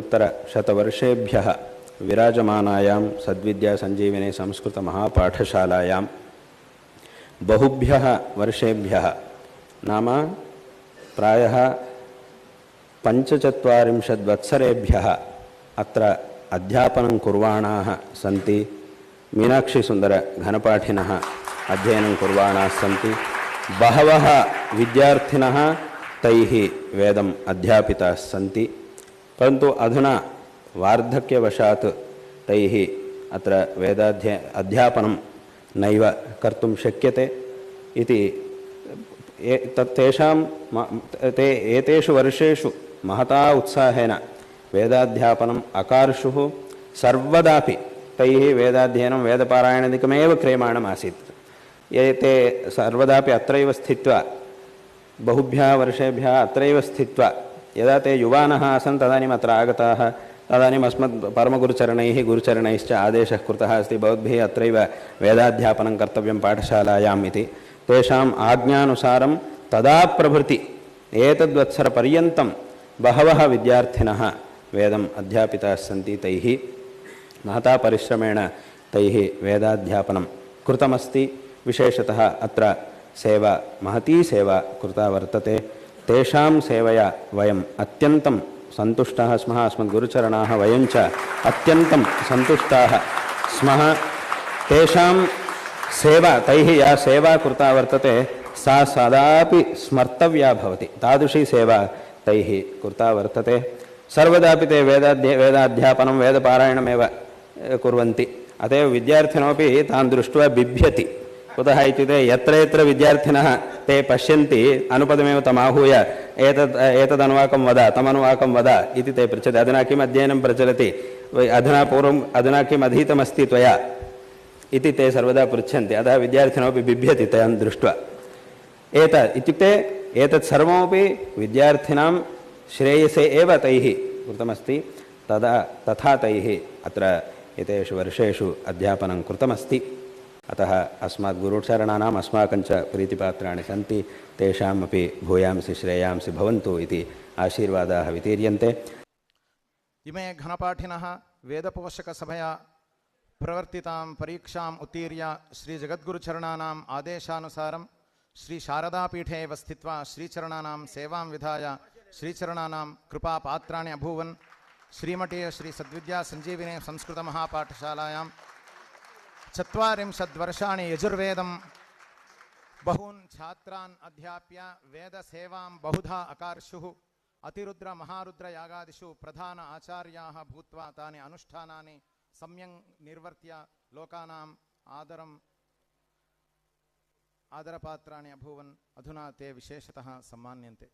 उत्तरशतवर्षेभ्यः विराजमानायां सद्विद्यासञ्जीविनी संस्कृतमहापाठशालायां बहुभ्यः वर्षेभ्यः नाम प्रायः पञ्चचत्वारिंशद्वत्सरेभ्यः अत्र अध्यापनं कुर्वाणाः सन्ति मीनाक्षिसुन्दरघनपाठिनः अध्ययनं कुर्वाणाः सन्ति बहवः विद्यार्थिनः तैः वेदम् अध्यापिताः सन्ति परन्तु अधुना वार्धक्यवशात् तैः अत्र वेदाध्य, अध्यापनं नैव कर्तुं शक्यते इति तत् ते महता उत्साहेन वेदाध्यापनम् अकार्षुः सर्वदापि तैः वेदाध्ययनं वेदपारायणादिकमेव क्रियमाणम् आसीत्। एते सर्वदापि अत्रैव स्थित्वा, बहुभ्यः वर्षेभ्यः अत्रैव यदा ते युवानः आसन्, तदानीम् अत्र आगताः। तदानीम् अस्मत् परमगुरुचरणैः गुरुचरणैश्च आदेशः कृतः अस्ति। भवद्भिः अत्रैव वेदाध्यापनं कर्तव्यं पाठशालायाम् तदा प्रभृति एतद्वत्सरपर्यन्तं बहवः विद्यार्थिनः वेदम् अध्यापिताः सन्ति तैः। महता परिश्रमेण तैः वेदाध्यापनं कृतमस्ति। विशेषतः अत्र सेवा, महती सेवा कृता वर्तते। తేషాం సేవయ వయం అత్యంతం సంతుష్టా స్మ అస్మద్గురుచరణా వయం అత్యంతం సంతుష్టా స్మ. తాం సేవ తై యా సేవా కృత వర్తతే సా సదా స్మర్తవ్యా తాదృశీ సేవ తై కృత వర్తతే. సర్వదా తే వేదాధ్య వేదాధ్యాపనం వేదపారాయణమే కుర్వంతి. అతవ విద్యార్థినోపి తాను దృష్ట్యా బిభ్యతి. కుత ఎత్ర విద్యార్థిన ते पश्यन्ति, अनुपदमेव तमाहूय एतत् एतदनुवाकं वद, तमनुवाकं वद इति ते पृच्छन्ति अधुना किम् अध्ययनं प्रचलति? अधुना पूर्वम्, अधुना किम् अधीतमस्ति त्वया? इति ते सर्वदा पृच्छन्ति। अतः विद्यार्थिनोपि बिभ्यति तान् दृष्ट्वा। एतत् इत्युक्ते एतत् सर्वमपि विद्यार्थिनां श्रेयसे एव तैः कृतमस्ति। तदा तथा तैः अत्र एतेषु वर्षेषु अध्यापनं कृतमस्ति। अतः अस्मात् गुरुचरणानाम् अस्माकं प्रीतिपात्राणि सन्ति तेषामपि भूयांसि श्रेयांसि भवन्तु इति आशीर्वादाः वितीर्यन्ते। इमे घनपाठिनः वेदपोषकसभया प्रवर्तितां परीक्षाम् उत्तीर्य श्रीजगद्गुरुचरणानाम् आदेशानुसारं श्रीशारदापीठे एव स्थित्वा श्रीचरणानां सेवां विधाय श्रीचरणानां कृपापात्राणि अभूवन्। श्रीमठीय श्रीसद्विद्यासञ्जीविनी संस्कृतमहापाठशालायां చత్వరింశద్వర్షాణి యజుర్వేదం బహూన్ ఛాత్రాన్ అధ్యాప్య వేద సేవాం బహుధా అకార్షు అతిరుద్ర మహారుద్ర యాగాదిషు ప్రధాన ఆచార్యా భూత్వా తాని అనుష్ఠానాన్ని సమ్యం నిర్వర్త్య లోకానాం ఆదరం ఆదరపాత్రాన్ని అభూవన్ అధునా తే విశేషత సమ్మాన్యంతే